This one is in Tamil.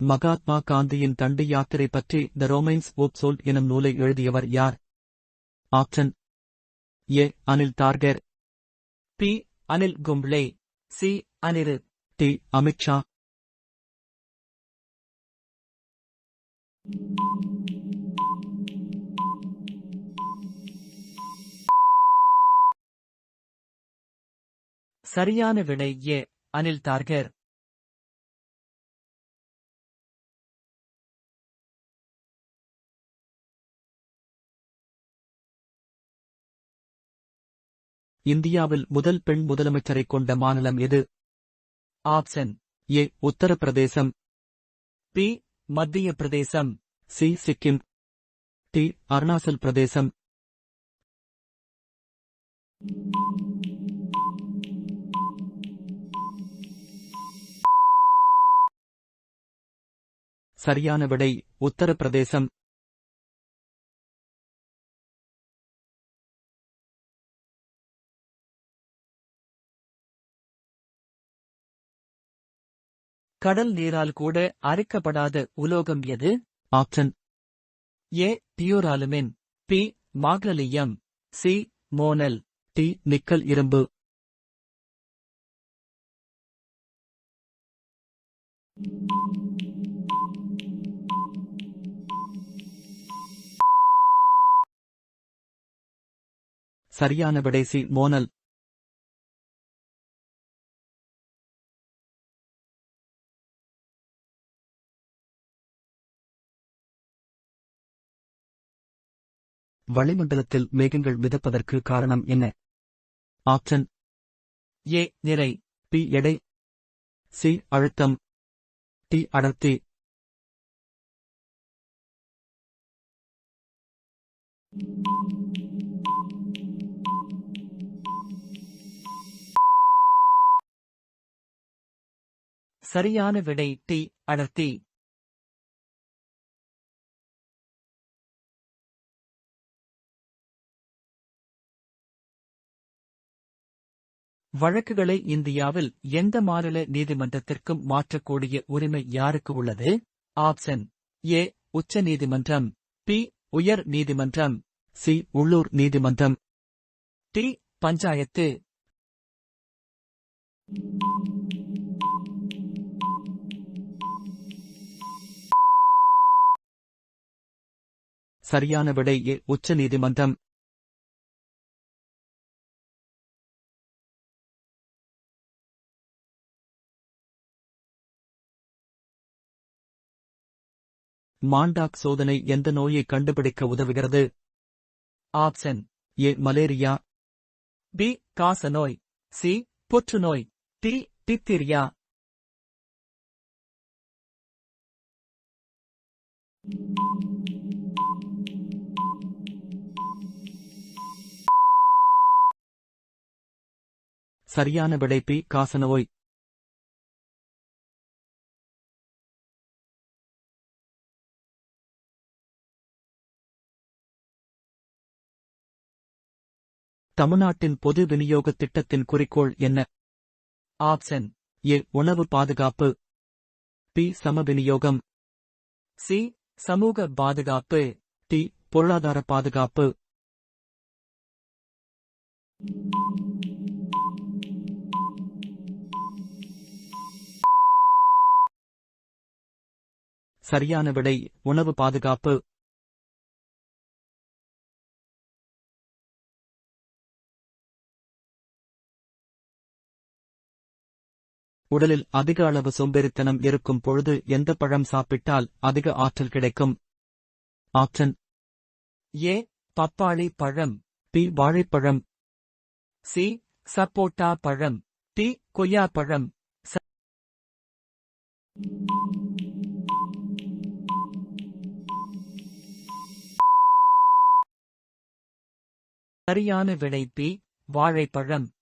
மகாத்மா காந்தியின் தண்டு யாத்திரை பற்றி த ரோமைன்ஸ் ஓப் சோல் எனும் நூலை எழுதியவர் யார்? Option A. Anil Dharkar. B. Anil Kumble. C. Aniru. D. Amit Shah சரியான விடை ஏ. அனில் தார்கர். இந்தியாவில் முதல் பெண் முதலமைச்சரை கொண்ட மாநிலம் எது? ஆப்ஷன் ஏ உத்தரப்பிரதேசம். பி மத்திய பிரதேசம் சி சிக்கிம். டி அருணாச்சல் பிரதேசம் சரியான விடை உத்தரப்பிரதேசம். கடல் நீரால் கூட அரைக்கப்படாத உலோகம் எது? Option A duralumin B magnalium C monel D nickel இரும்பு. சரியான விடை சி மோனல். வளிமண்டலத்தில் மேகங்கள் மிதப்பதற்கு காரணம் என்ன? ஆப்ஷன் ஏ நிறை. பி எடை. சி அழுத்தம். டி அடர்த்தி. சரியான விடை டி அடர்த்தி. வழக்குகளை இந்தியாவில் எந்த மாநில நீதிமன்றத்திற்கும் மாற்றக்கூடிய உரிமை யாருக்கு உள்ளது? ஆப்ஷன். ஏ. உச்ச நீதிமன்றம் பி. உயர் நீதிமன்றம் சி. உள்ளூர் நீதிமன்றம். டி. பஞ்சாயத்து. சரியான விடை ஏ. உச்ச நீதிமன்றம் மாண்டாக் சோதனை எந்த நோயை கண்டுபிடிக்க உதவுகிறது? Option A malaria. பி காச நோய் சி புற்றுநோய். D diphtheria. சரியான விடை பி காசநோய். தமிழ்நாட்டின் பொது விநியோக திட்டத்தின் குறிக்கோள் என்ன? Option A. உணவு பாதுகாப்பு. பி. சம விநியோகம் சி. சமூக பாதுகாப்பு. டி. பொருளாதார பாதுகாப்பு. சரியான விடை உணவு பாதுகாப்பு. உடலில் அதிக அளவு சோம்பேறித்தனம் இருக்கும் பொழுது எந்த பழம் சாப்பிட்டால் அதிக ஆற்றல் கிடைக்கும்? Option A. பப்பாளி பழம். பி. வாழைப்பழம். சி. சப்போட்டா பழம். டி. கொய்யா பழம். சரியான விடை பி. வாழைப்பழம்.